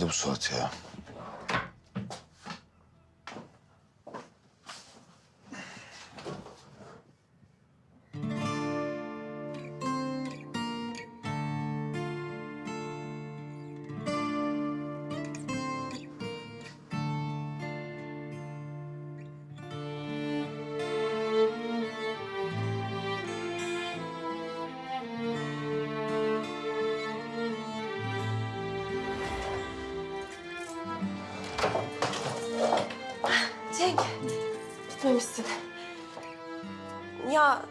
buralarda bu Suat ya? Gitmemişsin. Ya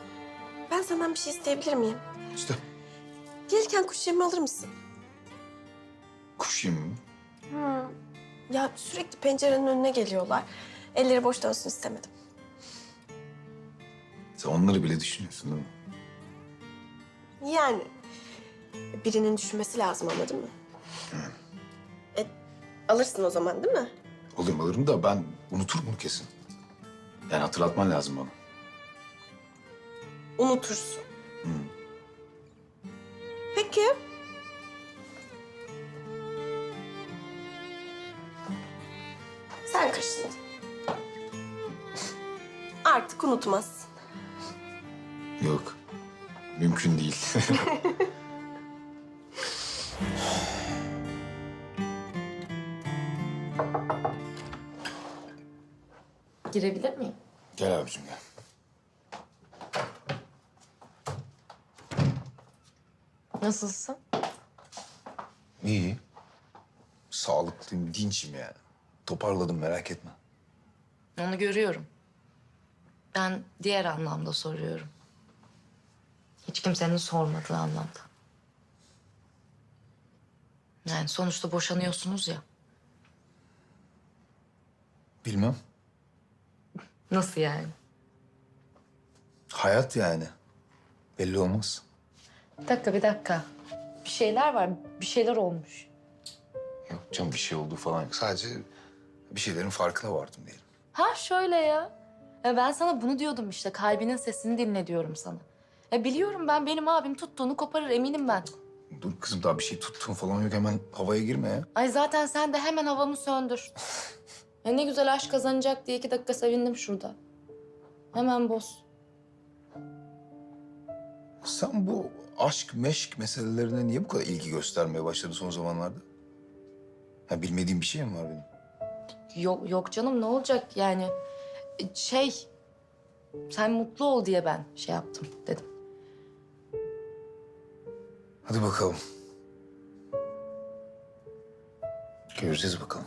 ben senden bir şey isteyebilir miyim? İşte Gelirken kuş yemi alır mısın? kuş yemi mi? Hmm. Ya sürekli pencerenin önüne geliyorlar. Elleri boş dönsün istemedim. Sen onları bile düşünüyorsun değil mi? Yani birinin düşünmesi lazım anladın mı? E, alırsın o zaman değil mi? Alırım alırım da ben unuturum bunu kesin. Yani hatırlatman lazım bana. Unutursun. Hı. Peki. Sen kaşındın. Artık unutmazsın. Yok. Mümkün değil. Girebilir miyim? gel abicim gel. Nasılsın? İyi. Sağlıklıyım, dinçim yani. Toparladım merak etme. Onu görüyorum. Ben diğer anlamda soruyorum. Hiç kimsenin sormadığı anlamda. Yani sonuçta boşanıyorsunuz ya. Bilmem. Nasıl yani? Hayat yani. Belli olmaz. Bir dakika, bir dakika. Bir şeyler var, bir şeyler olmuş. Yok canım bir şey olduğu falan yok. Sadece bir şeylerin farkına vardım diyelim. Ha şöyle ya. E ben sana bunu diyordum işte. Kalbinin sesini dinle diyorum sana. E biliyorum ben benim abim tuttuğunu koparır eminim ben. Dur kızım daha bir şey tuttuğun falan yok. Hemen havaya girme ya. Ay zaten sen de hemen havamı söndür. Ya ne güzel aşk kazanacak diye iki dakika sevindim şurada. Hemen boz. Sen bu aşk meşk meselelerine niye bu kadar ilgi göstermeye başladın son zamanlarda? Ha, bilmediğim bir şey mi var benim? Yok, yok canım ne olacak yani. E, Şey, sen mutlu ol diye ben şey yaptım dedim. Hadi bakalım. Göreceğiz bakalım.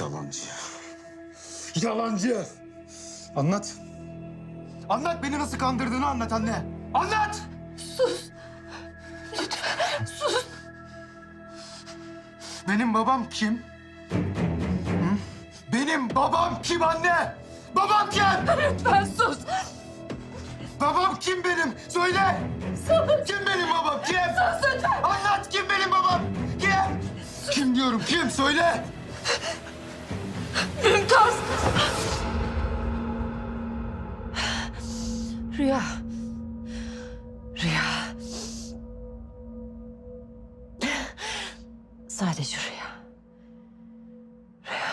Yalancı. Yalancı. Anlat. Anlat beni nasıl kandırdığını anlat anne. Anlat! Sus. Benim babam kim? Hı? Benim babam kim anne? Babam kim? Lütfen sus. Babam kim benim? Söyle. Kim benim babam? Kim? Sus lütfen. Anlat kim benim babam? Kim? Kim diyorum kim? Söyle. Mümtaz! Rüya. Rüya. Sadece rüya. Rüya.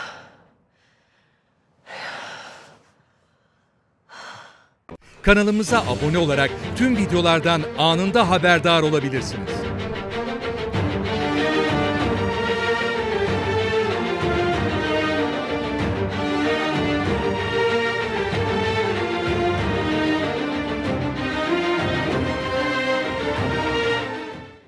Kanalımıza abone olarak tüm videolardan anında haberdar olabilirsiniz.